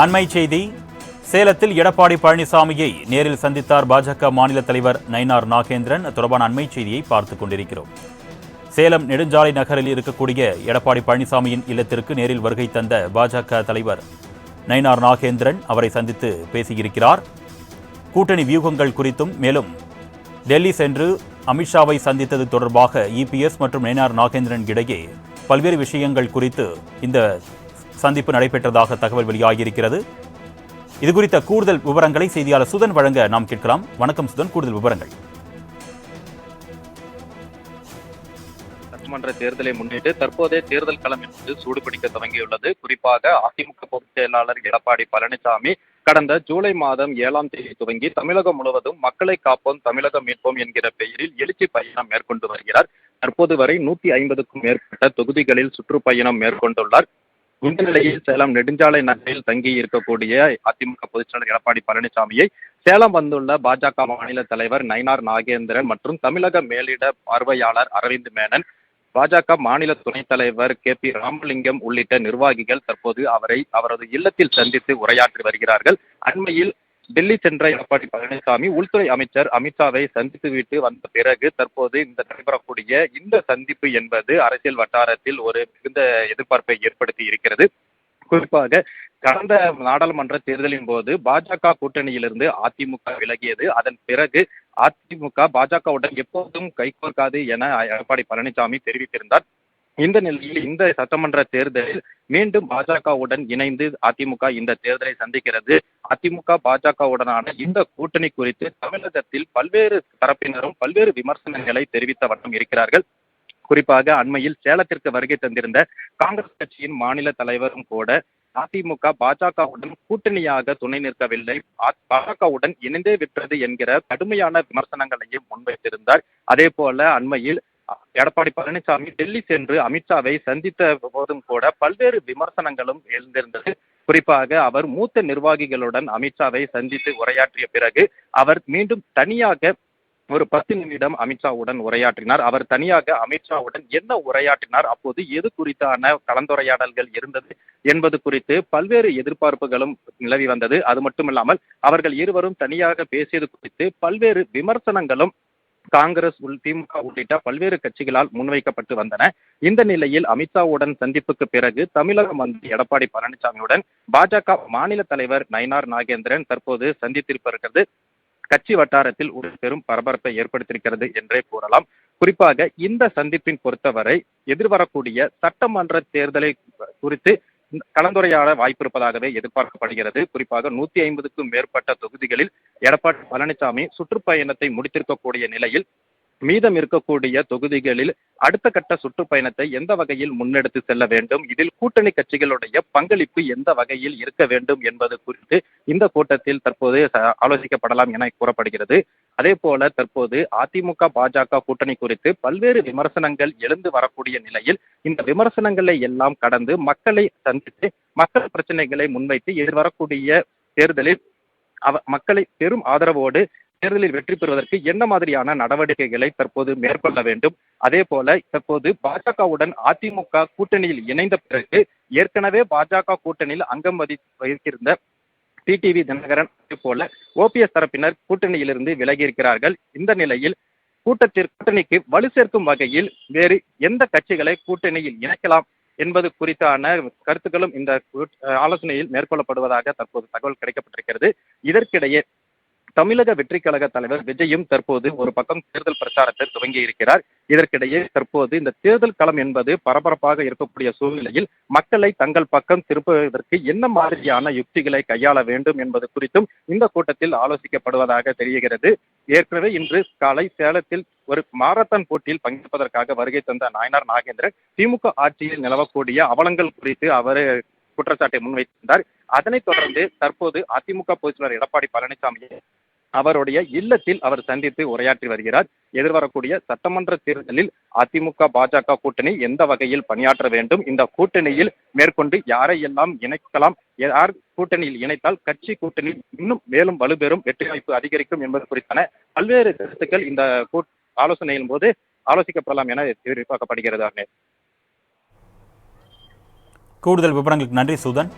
அண்மை செய்தி சேலத்தில் எடப்பாடி பழனிசாமியை நேரில் சந்தித்தார் பாஜக மாநில தலைவர் நயினார் நாகேந்திரன். தொடர்பான அண்மை செய்தியை பார்த்துக் கொண்டிருக்கிறோம். சேலம் நெடுஞ்சாலை நகரில் இருக்கக்கூடிய எடப்பாடி பழனிசாமியின் இல்லத்திற்கு நேரில் வருகை தந்த பாஜக தலைவர் நயினார் நாகேந்திரன் அவரை சந்தித்து பேசியிருக்கிறார். கூட்டணி வியூகங்கள் குறித்தும் மேலும் டெல்லி சென்று அமித்ஷாவை சந்தித்தது தொடர்பாக இபிஎஸ் மற்றும் நயினார் நாகேந்திரன் இடையே பல்வேறு விஷயங்கள் குறித்து இந்த சந்திப்பு நடைபெற்றதாக தகவல் வெளியாகியிருக்கிறது. இது குறித்த கூடுதல் விவரங்களை செய்தியாளர் சுதன் வழங்க நாம் கேட்கலாம். வணக்கம் சுதன் கூடுதல் விவரங்கள். சட்டமன்ற தேர்தலை முன்னிட்டு தற்போதைய தேர்தல் களம் என்பது சூடுபிடிக்க தொடங்கியுள்ளது. குறிப்பாக அதிமுக பொதுச் செயலாளர் எடப்பாடி பழனிசாமி கடந்த ஜூலை மாதம் ஏழாம் தேதி துவங்கி தமிழகம் முழுவதும் மக்களை காப்போம் தமிழகம் மீட்போம் என்கிற பெயரில் எழுச்சி பயணம் மேற்கொண்டு வருகிறார். தற்போது வரை நூத்தி ஐம்பதுக்கும் மேற்பட்ட தொகுதிகளில் சுற்றுப்பயணம் மேற்கொண்டுள்ளார். இந்த நிலையில் சேலம் நெடுஞ்சாலை நகரில் தங்கி இருக்கக்கூடிய அதிமுக பொதுச் செயலாளர் எடப்பாடி பழனிசாமியை சேலம் வந்துள்ள பாஜக மாநில தலைவர் நயினார் நாகேந்திரன் மற்றும் தமிழக மேலிட பார்வையாளர் அரவிந்த் மேனன் பாஜக மாநில துணைத் தலைவர் கே பி ராமலிங்கம் உள்ளிட்ட நிர்வாகிகள் தற்போது அவரை அவரது இல்லத்தில் சந்தித்து உரையாற்றி வருகிறார்கள். அண்மையில் டெல்லி சென்ற எடப்பாடி பழனிசாமி உள்துறை அமைச்சர் அமித்ஷாவை சந்தித்துவிட்டு வந்த பிறகு தற்போது இந்த நடைபெறக்கூடிய இந்த சந்திப்பு என்பது அரசியல் வட்டாரத்தில் ஒரு மிகுந்த எதிர்பார்ப்பை ஏற்படுத்தி இருக்கிறது. குறிப்பாக கடந்த நாடாளுமன்ற தேர்தலின் போது பாஜக கூட்டணியிலிருந்து அதிமுக விலகியது. அதன் பிறகு அதிமுக பாஜகவுடன் எப்போதும் கைகோர்க்காது என எடப்பாடி பழனிசாமி தெரிவித்திருந்தார். இந்த நிலையில் இந்த சட்டமன்ற தேர்தலில் மீண்டும் பாஜகவுடன் இணைந்து அதிமுக இந்த தேர்தலை சந்திக்கிறது. அதிமுக பாஜகவுடனான இந்த கூட்டணி குறித்து தமிழகத்தில் பல்வேறு தரப்பினரும் பல்வேறு விமர்சனங்களை தெரிவித்த வண்ணம் இருக்கிறார்கள். குறிப்பாக அண்மையில் சேலத்திற்கு வருகை தந்திருந்த காங்கிரஸ் கட்சியின் மாநில தலைவரும் கூட அதிமுக பாஜகவுடன் கூட்டணியாக துணை நிற்கவில்லை. பாஜகவுடன் இணைந்தே விட்டது என்கிற கடுமையான விமர்சனங்களையும் முன்வைத்திருந்தார். அதே போல அண்மையில் எடப்பாடி பழனிசாமி டெல்லி சென்று அமித்ஷாவை சந்தித்த போதும் கூட பல்வேறு விமர்சனங்களும் எழுந்திருந்தது. குறிப்பாக அவர் மூத்த நிர்வாகிகளுடன் அமித்ஷாவை சந்தித்து உரையாற்றிய பிறகு அவர் மீண்டும் தனியாக ஒரு பத்து நிமிடம் அமித்ஷாவுடன் உரையாற்றினார். அவர் தனியாக அமித்ஷாவுடன் என்ன உரையாற்றினார்? அப்போது எது குறித்தான கலந்துரையாடல்கள் இருந்தது என்பது குறித்து பல்வேறு எதிர்பார்ப்புகளும் நிலவி வந்தது. அது மட்டுமில்லாமல் அவர்கள் இருவரும் தனியாக பேசியது குறித்து பல்வேறு விமர்சனங்களும் காங்கிரஸ் உள் திமுக உள்ளிட்ட பல்வேறு கட்சிகளால் முன்வைக்கப்பட்டு வந்தன. இந்த நிலையில் அமித்ஷாவுடன் சந்திப்புக்கு பிறகு தமிழக மந்திரி எடப்பாடி பழனிசாமியுடன் பாஜக மாநில தலைவர் நயினார் நாகேந்திரன் தற்போது சந்தித்திருப்பது கட்சி வட்டாரத்தில் ஒரு பெரும் பரபரப்பை ஏற்படுத்தியிருக்கிறது என்றே கூறலாம். குறிப்பாக இந்த சந்திப்பின் பொறுத்தவரை எதிர்வரக்கூடிய சட்டமன்ற தேர்தலை குறித்து கலந்துரையாட வாய்ப்பிருப்பதாகவே எதிர்பார்க்கப்படுகிறது. குறிப்பாக நூத்தி ஐம்பதுக்கும் மேற்பட்ட தொகுதிகளில் எடப்பாடி பழனிசாமி சுற்றுப்பயணத்தை முடித்திருக்கக்கூடிய நிலையில் மீதம் இருக்கக்கூடிய தொகுதிகளில் அடுத்த கட்ட சுற்றுப்பயணத்தை எந்த வகையில் முன்னெடுத்து செல்ல வேண்டும் இதில் கூட்டணி கட்சிகளுடைய பங்களிப்பு எந்த வகையில் இருக்க வேண்டும் என்பது குறித்து இந்த கூட்டத்தில் தற்போது ஆலோசிக்கப்படலாம் என கூறப்படுகிறது. அதே போல தற்போது அதிமுக பாஜக கூட்டணி குறித்து பல்வேறு விமர்சனங்கள் எழுந்து வரக்கூடிய நிலையில் இந்த விமர்சனங்களை எல்லாம் கடந்து மக்களை சந்தித்து மக்கள் பிரச்சனைகளை முன்வைத்து எதிர்வரக்கூடிய தேர்தலில் அவ மக்களை பெரும் ஆதரவோடு தேர்தலில் வெற்றி பெறுவதற்கு என்ன மாதிரியான நடவடிக்கைகளை தற்போது மேற்கொள்ள வேண்டும்? அதே போல தற்போது பாஜகவுடன் அதிமுக கூட்டணியில் இணைந்த பிறகு ஏற்கனவே பாஜக கூட்டணியில் அங்கம் வகித்திருந்த டிடிவி தினகரன் அதே போல ஓபிஎஸ் தரப்பினர் கூட்டணியிலிருந்து விலகி இருக்கிறார்கள் இந்த நிலையில் கூட்டத்திற்கு கூட்டணிக்கு வலு சேர்க்கும் வகையில் வேறு எந்த கட்சிகளை கூட்டணியில் இணைக்கலாம் என்பது குறித்தான கருத்துக்களும் இந்த ஆலோசனையில் மேற்கொள்ளப்படுவதாக தற்போது தகவல் கிடைக்கப்பட்டிருக்கிறது. இதற்கிடையே தமிழக வெற்றி கழக தலைவர் விஜயும் தற்போது ஒரு பக்கம் தேர்தல் பிரச்சாரத்தை துவங்கி இருக்கிறார். இதற்கிடையே தற்போது இந்த தேர்தல் களம் என்பது பரபரப்பாக இருக்கக்கூடிய சூழ்நிலையில் மக்களை தங்கள் பக்கம் திருப்புவதற்கு என்ன மாதிரியான யுக்திகளை கையாள வேண்டும் என்பது குறித்தும் இந்த கூட்டத்தில் ஆலோசிக்கப்படுவதாக தெரிகிறது. ஏற்கனவே இன்று காலை சேலத்தில் ஒரு மாரத்தான் போட்டியில் பங்கேற்பதற்காக வருகை தந்த நாயனார் நாகேந்திரன் திமுக ஆட்சியில் நிலவக்கூடிய அவலங்கள் குறித்து அவர் குற்றச்சாட்டை முன்வைத்திருந்தார். அதனைத் தொடர்ந்து தற்போது அதிமுக பொதுச்செயலாளர் எடப்பாடி பழனிசாமியை அவருடைய இல்லத்தில் அவர் சந்தித்து உரையாற்றி வருகிறார். எதிர்வரக்கூடிய சட்டமன்ற தேர்தலில் அதிமுக பாஜக கூட்டணி எந்த வகையில் பணியாற்ற வேண்டும்? இந்த கூட்டணியில் மேற்கொண்டு யாரையெல்லாம் இணைக்கலாம்? யார் கூட்டணியில் இணைத்தால் கட்சி கூட்டணி இன்னும் மேலும் வலுப்பெறும் வெற்றி வாய்ப்பு அதிகரிக்கும் என்பது குறித்தான பல்வேறு கருத்துக்கள் இந்த ஆலோசனையின் போது ஆலோசிக்கப்படலாம் என எதிர்பார்க்கப்படுகிறது கூடுதல் விவரங்களுக்கு நன்றி சுதன்.